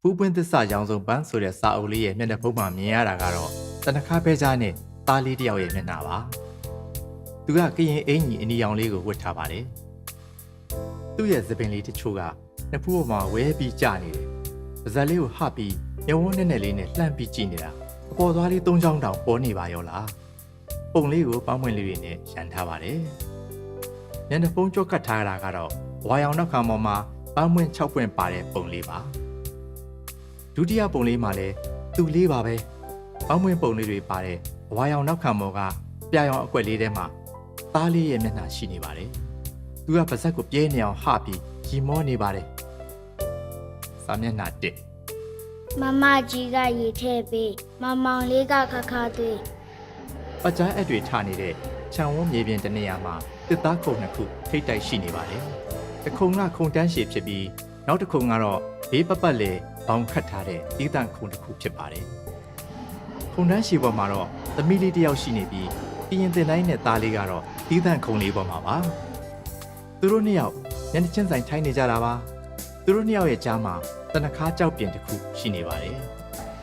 ဖူးပွင့်သစ္စာရောင်စုံပန်းဆိုတဲ့စာအုပ်လေးရဲ့မျက်နှာဖုံးမှာမြင်ရတာကတော့တနခါဖဲကြားနဲ့သားလေးတစ်ယောက်ရဲ့မျက်နှာပါသူကကရင်အင်ကြီးအနီရောင်လေးကိုဝတ်ထားပါတယ်သူ့ရဲ့သပင်လေးတချို့ကနှစ်ဖူးပေါ်မှာဝဲပြီးကျနေတယ်ပါဇက်လေးကိုဟပြီးမျက်ဝန်းနဲ့နဲ့လေးနဲ့လှမ်းပြီးကြည့်နေတာအပေါ်သွားလေးသုံးချောင်းတောင်ပေါ်နေပါရောလားပုံလေးကိုပန်းပွင့်လေးတွေနဲ့ရန်ထားပါတယ်မျက်နှာဖုံးကြော့ကတ်ထားတာကတော့ဝါရောင်နောက်ခံပေါ်မှာပန်းပွင့်6ပွင့်ပါတဲ့ပုံလေးပါ ဒုတိယပုံလေးမှာလည်းသူ့လေးပါပဲ။အောင်းမွင်းပုံလေးတွေပါတဲ့ဝါရောင်နောက်ခံပေါ်ကပြရောင်အကွက်လေးထဲမှာသားလေးရဲ့မျက်နှာရှိနေပါတယ်။သူကပါဇက်ကိုပြဲနေအောင်ဟပြီးရီမောနေပါတယ်။စာမျက်နှာတစ်မမကြီးကရေထည့်ပေးမမောင်လေးကခခသွေးပကြားအက်တွေထနေတဲ့ခြံဝန်းမြေပြင်တစ်နေရာမှာတစ်သားခုံနှစ်ခုထိတ်တိုက်ရှိနေပါတယ်။တစ်ခုံကခုံတန်းရှည်ဖြစ်ပြီးနောက်တစ်ခုံကတော့ဘေးပပတ်လေ ဘောင်ခတ်ထားတဲ့တီးတန့်ခုံတစ်ခုဖြစ်ပါတယ်။ခုံတန်းရှည်ပေါ်မှာတော့သမီးလေးတစ်ယောက်ရှိနေပြီးပြရင်တင်တိုင်းနဲ့သားလေးကတော့တီးတန့်ခုံလေးပေါ်မှာပါ။သူတို့နှစ်ယောက်ညနေချင်းဆိုင်ထိုင်နေကြတာပါ။သူတို့နှစ်ယောက်ရဲ့ကြားမှာတနခါကြောက်ပြင်တစ်ခုရှိနေပါတယ်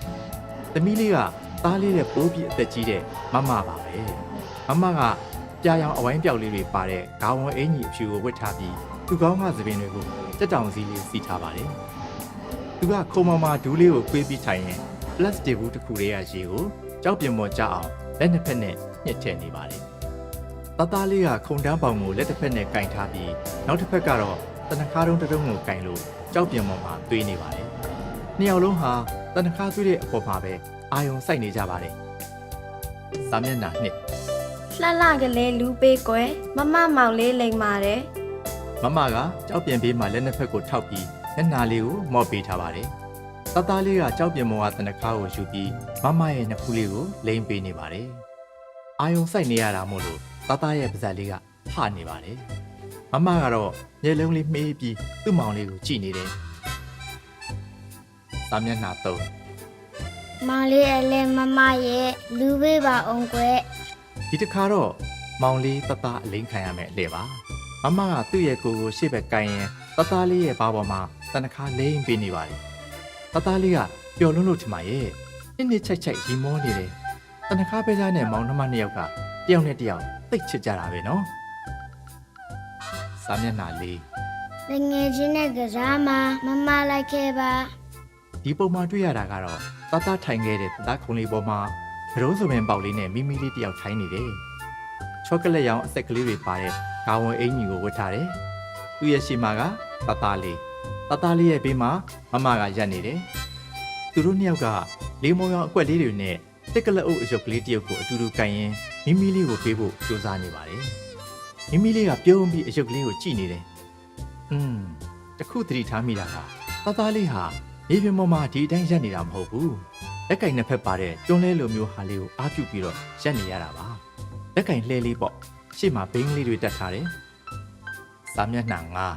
။သမီးလေးကသားလေးရဲ့ပိုးပြီးအသက်ကြီးတဲ့မမပါပဲ။မမကပြာရောင်အဝိုင်းပြောက်လေးတွေပါတဲ့ဂါဝံအင်ကြီးအဖြူကိုဝတ်ထားပြီးသူကောင်းကသပင်တွေကိုတက်တောင်စီလေးစီထားပါတယ်။ သူကခုံမမဒူးလေးကိုခွေးပြီးထိုင်ရင်ပလတ်စတစ်ဘူးတစ်ခုလေးရရေကိုကြောက်ပြင်ပေါ်ကျအောင်လက်နှစ်ဖက်နဲ့ညှစ်ထည့်နေပါတယ်။တသားလေးကခုံတန်းပေါင်ကိုလက်တစ်ဖက်နဲ့ကင်ထားပြီးနောက်တစ်ဖက်ကတော့တနခါတုံးတစ်တုံးကိုကင်လို့ကြောက်ပြင်ပေါ်မှာတွေးနေပါတယ်။နှစ်ယောက်လုံးဟာတနခါသွေးတဲ့အပေါ်မှာပဲအာယုံစိုက်နေကြပါတယ်။စာမျက်နှာနှစ်လှလှကလေးလူပေးကွယ်မမမောင်လေးလိမ်ပါတယ်မမကကြောက်ပြင်ပေးမှလက်နှစ်ဖက်ကိုထောက်ပြီး မျက်နှာလေးကိုမော့ပေးထားပါတယ်။တသားလေးကကြောက်ပြင်မောကတနခါကိုယူပြီးမမရဲ့နှစ်ဖူးလေးကိုလိမ့်ပေးနေပါတယ်။အာယုံစိုက်နေရတာမို့လို့တသားရဲ့ပါဇက်လေးကဟနေပါတယ်။မမကတော့မျက်လုံးလေးမှေးပြီးသူ့မောင်လေးကိုကြည့်နေတယ်။စာမျက်နှာသုံးမောင်လေးအလဲမမရဲ့လူပေးပါအောင်ကွယ်ဒီတစ်ခါတော့မောင်လေးတသားအလိမ့်ခံရမယ်အလေပါမမကသူ့ရဲ့ကိုယ်ကိုရှေ့ဘက်ကင်ရင်တသားလေးရဲ့ဘာပေါ်မှာ တနခါလိမ့်ပေးနေပါတယ်တသားလေးကပျော်လွန်းလို့ထင်ပါရဲ့နှစ်နှစ်ချိုက်ချိုက်ရီမောနေတယ်တနခါပဲသားနဲ့မောင်နှမနှစ်ယောက်ကတယောက်နဲ့တယောက်သိတ်ချစ်ကြတာပဲနော်စာမျက်နှာလေးတငယ်ချင်းနဲ့ကစားမှာမမလိုက်ခဲ့ပါဒီပုံမှာတွေ့ရတာကတော့တသားထိုင်ခဲ့တဲ့တသားခုံလေးပေါ်မှာဘရိုးစုံပင်ပေါက်လေးနဲ့မိမိလေးတယောက်ထိုင်နေတယ်ချောကလက်ရောင်အဆက်ကလေးတွေပါတဲ့ဂါဝန်အင်ကြီးကိုဝတ်ထားတယ်သူ့ရဲ့ရှေ့မှာကတသားလေး တသားလေးရဲ့ဘေးမှာမမကရပ်နေတယ်သူတို့နှစ်ယောက်ကလေးမောင်ရောင်အကွက်လေးတွေနဲ့တက်ကလက်အုပ်အရုပ်ကလေးတယောက်ကိုအတူတူကန်ရင်မိမိလေးကိုပေးဖို့ကြိုးစားနေပါတယ်မိမိလေးကပြုံးပြီးအရုပ်ကလေးကိုကြည့်နေတယ်อืมတခုသတိထားမိတာကတသားလေးဟာမြေပြင်ပေါ်မှာဒီအတိုင်းရက်နေတာမဟုတ်ဘူးလက်ကင်နှစ်ဖက်ပါတဲ့တွန်းလဲလိုမျိုးဟာလေးကိုအားပြုပြီးတော့ရက်နေရတာပါလက်ကင်လှဲလေးပေါ့ရှေ့မှာဘိန်းလေးတွေတက်ထားတယ်စာမျက်နှာငါ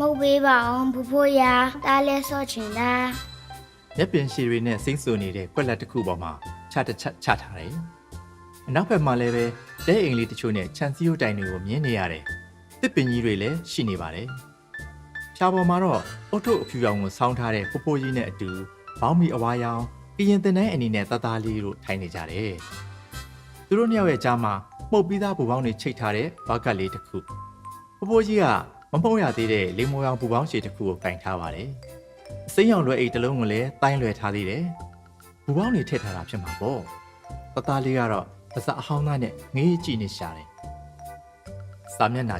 မုတ်ပေးပါအောင်ဖူဖိုးရာတားလဲဆော့ချင်တာမျက်ပြင်ရှည်တွေနဲ့စိမ့်ဆူနေတဲ့ကွက်လက်တစ်ခုပေါ်မှာခြားတစ်ချက်ချထားတယ်အနောက်ဘက်မှာလည်းပဲတဲအိမ်လေးတချို့နဲ့ခြံစည်းရိုးတိုင်တွေကိုမြင်နေရတယ်တစ်ပင်ကြီးတွေလည်းရှိနေပါတယ်ဖြာပေါ်မှာတော့အုတ်ထုပ်အဖြူရောင်ကိုဆောင်းထားတဲ့ပိုပိုကြီးနဲ့အတူဘောင်းမီအဝါရောင်ကရင်တင်တဲ့အနီနဲ့တသားလေးတို့ထိုင်နေကြတယ်သူတို့နှစ်ယောက်ရဲ့ကြားမှာမှုတ်ပြီးသားပူပေါင်းတွေချိတ်ထားတဲ့ဘကတ်လေးတစ်ခုပိုပိုကြီးက မမှုတ်ရသေးတဲ့လေမောင်ရောင်ပူပေါင်းရှည်တစ်ခုကိုကင်ထားပါတယ်အစိမ်းရောင်လွယ်အိတ်တစ်လုံးကိုလည်းတိုင်းလွယ်ထားသေးတယ်ပူပေါင်းတွေထည့်ထားတာဖြစ်မှာပေါ့တသားလေးကတော့ပါစအဟောင်းသားနဲ့ငေးကြည့်နေရှာတယ်စာမျက်နှာ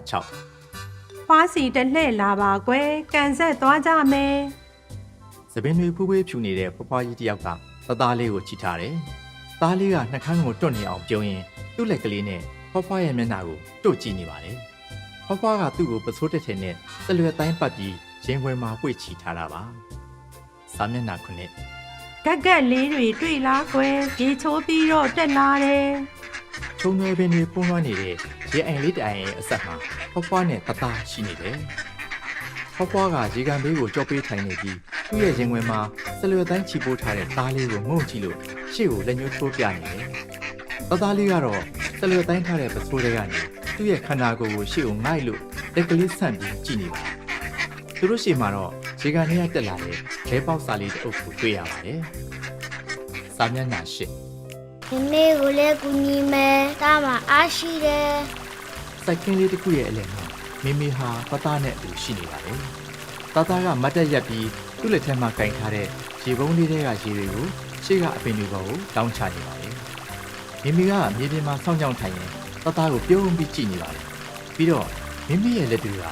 6ဖွားစီတစ်လှည့်လာပါကွယ်ကန်ဆက်သွားကြမယ်သပင်တွေဖူးဖွေးဖြူနေတဲ့ဖွားဖွားကြီးတစ်ယောက်ကသသားလေးကိုချီထားတယ်။သားလေးကနှာခမ်းကိုတွတ်နေအောင်ပြုံးရင်သူ့လက်ကလေးနဲ့ဖွားဖွားရဲ့မျက်နှာကိုတို့ကြည့်နေပါတယ်။ ဖွားဖွားကသူ့ကိုပစိုးတက်ထည်နဲ့စလွယ်တိုင်းပတ်ပြီးရင်ခွင်မှာပွေ့ချီထားတာပါ။စာမျက်နှာခုနှစ်ကက်ကက်လေးတွေတွေ့လားကွယ်ရေချိုးပြီးတော့တက်လာတယ်ချုံရွယ်ပင်တွေပုံလွှမ်းနေတဲ့ရေအိမ်လေးတိုင်ရဲ့အဆက်မှာဖွားဖွားနဲ့တသားရှိနေတယ်။ဖွားဖွားကရေကန်ဘေးကိုကြောပေးထိုင်နေပြီးသူ့ရဲ့ရင်ခွင်မှာစလွယ်တိုင်းချီပိုးထားတဲ့သားလေးကိုငုံကြည့်လို့ရှေ့ကိုလက်ညှိုးထိုးပြနေတယ်။တသားလေးကတော့စလွယ်တိုင်းထားတဲ့ပစိုးတွေကနေ သူ့ရဲ့ခန္ဓာကိုယ်ကိုရှေ့ကိုငိုက်လို့လက်ကလေးဆန့်ပြီးကြည့်နေပါသူတို့ရှေ့မှာတော့ခြေကနေရတက်လာတဲ့ဘဲပေါက်စာလေးတစ်အုပ်ကိုတွေ့ရပါတယ်။စာမျက်နှာရှစ်မမေကိုလည်းကူညီမယ်တားမှာအားရှိတယ်စိုက်ကင်းလေးတစ်ခုရဲ့အလယ်မှာမိမိဟာတသားနဲ့အတူရှိနေပါတယ်။တသားကမတ်တက်ရက်ပြီးသူ့လက်ထဲမှာကင်ထားတဲ့ရေပုံးလေးတွေကရေတွေကိုရှေ့ကအပင်တွေပေါ်ကိုတောင်းချနေပါတယ်။မိမိကမြေပြင်မှာဆောင်းကြောင်ထိုင်ရင် တသားကိုပြုံးပြီးကြည့်နေပါတယ်။ပြီးတော့မိမိရဲ့လက်တွေက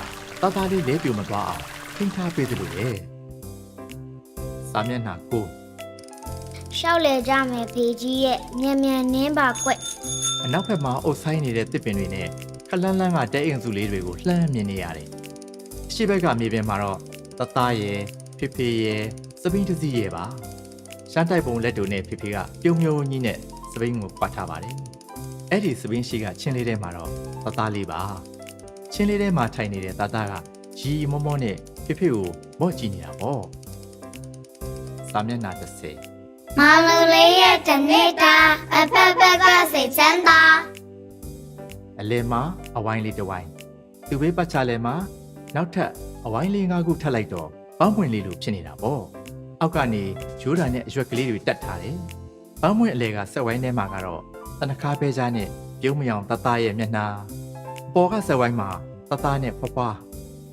တသားလေးလဲပြိုမသွားအောင်ထိန်းထားပေးသလိုလေ။စာမျက်နှာကိုရှောက်လေကြမယ်ဖေကြီးရဲ့မြန်မြန်နင်းပါကွက်အနောက်ဘက်မှာအုပ်ဆိုင်နေတဲ့တစ်ပင်တွေနဲ့ခလန်းလန်းကတဲအိမ်စုလေးတွေကိုလှမ်းမြင်နေရတယ်။ရှေ့ဘက်ကမြေပြင်မှာတော့တသားရယ်ဖေဖေရယ်စပိန်တစီရယ်ပါ။ရှမ်းတိုက်ပုံလက်တို့နဲ့ဖေဖေကပြုံးပြုံးကြီးနဲ့စပိန်ကိုပတ်ထားပါတယ်။ အဲ့ဒီစပိန်ရှိကချင်းလေးထဲမှာတော့တသားလေးပါ။ချင်းလေးထဲမှာထိုင်နေတဲ့တသားကရီမောမောနဲ့ဖေဖေကိုမော့ကြည့်နေတာပေါ့။စာမျက်နှာ30မမလေးရဲ့တနေ့တာအဖက်ဖက်ကစိတ်ချမ်းသာအလဲမှာအဝိုင်းလေးတစ်ဝိုင်းသူဘေးပတ်ချလဲမှာနောက်ထပ်အဝိုင်းလေးငါးခုထပ်လိုက်တော့ဘောင်းမွင်လေးလိုဖြစ်နေတာပေါ့အောက်ကနေရိုးတာနဲ့အရွက်ကလေးတွေတက်ထားတယ်ဘောင်းမွင်အလဲကဆက်ဝိုင်းထဲမှာကတော့ တနခါပဲကြားနဲ့ပြုံးမယောင်တသားရဲ့မျက်နှာအပေါ်ကဆက်ဝိုင်းမှာတသားနဲ့ဖွားဖွား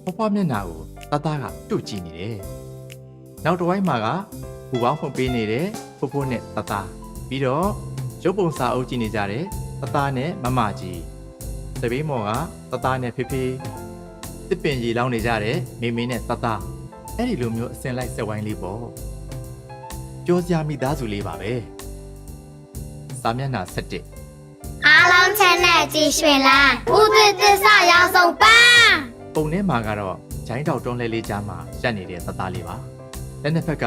ဖွားဖွားမျက်နှာကိုတသားကတုတ်ကြည့်နေတယ်နောက်တစ်ဝိုင်းမှာကဘူပေါင်းဖွင့်ပေးနေတဲ့ဖိုးဖိုးနဲ့တသားပြီးတော့ရုပ်ပုံစာအုပ်ကြည့်နေကြတယ်တသားနဲ့မမကြီးသပင်းမော်ကတသားနဲ့ဖေဖေတစ်ပင်ကြီးလောင်းနေကြတယ်မေမေနဲ့တသားအဲ့ဒီလိုမျိုးအစင်လိုက်ဆက်ဝိုင်းလေးပေါ့ကြောစရာမိသားစုလေးပါပဲ စာမျက်နှာ7အားလုံးချမ်းနဲ့ကြည်ရွှင်လားဦးသွေးသစ္စာရောက်ဆုံးပန်းပုံထဲမှာကတော့ဂျိုင်းတောက်တွန်းလဲလေးကြားမှာရက်နေတဲ့တသားလေးပါလက်နှစ်ဖက်က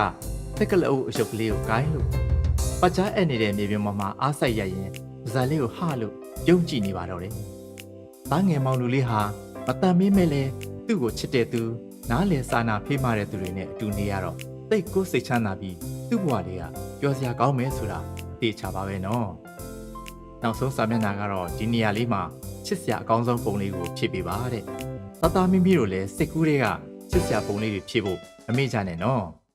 တက်ကလအုပ်အရှုပ်ကလေးကိုဂိုင်းလို့ပတ်ချားအဲ့နေတဲ့မြေပြင်ပေါ်မှာအားဆိုင်ရရင်ဇာလေးကိုဟလို့ပြုံးကြည့်နေပါတော့တယ်။သားငယ်မောင်လူလေးဟာမတန်မင်းမဲ့လဲသူ့ကိုချစ်တဲ့သူနားလည်စာနာဖေးမတဲ့သူတွေနဲ့အတူနေရတော့တိတ်ကိုယ်စိတ်ချမ်းသာပြီးသူ့ဘဝလေးကပျော်စရာကောင်းမယ်ဆိုတာ သိချပါပဲနော်။နောက်ဆုံးစာမျက်နှာကတော့ဒီနေရာလေးမှာချစ်စရာအကောင်းဆုံးပုံလေးကိုဖြည့်ပေးပါတဲ့။တသားမိမိတို့လည်းစိတ်ကူးတွေကချစ်စရာပုံလေးတွေဖြည့်ဖို့မမေ့ကြနဲ့နော်။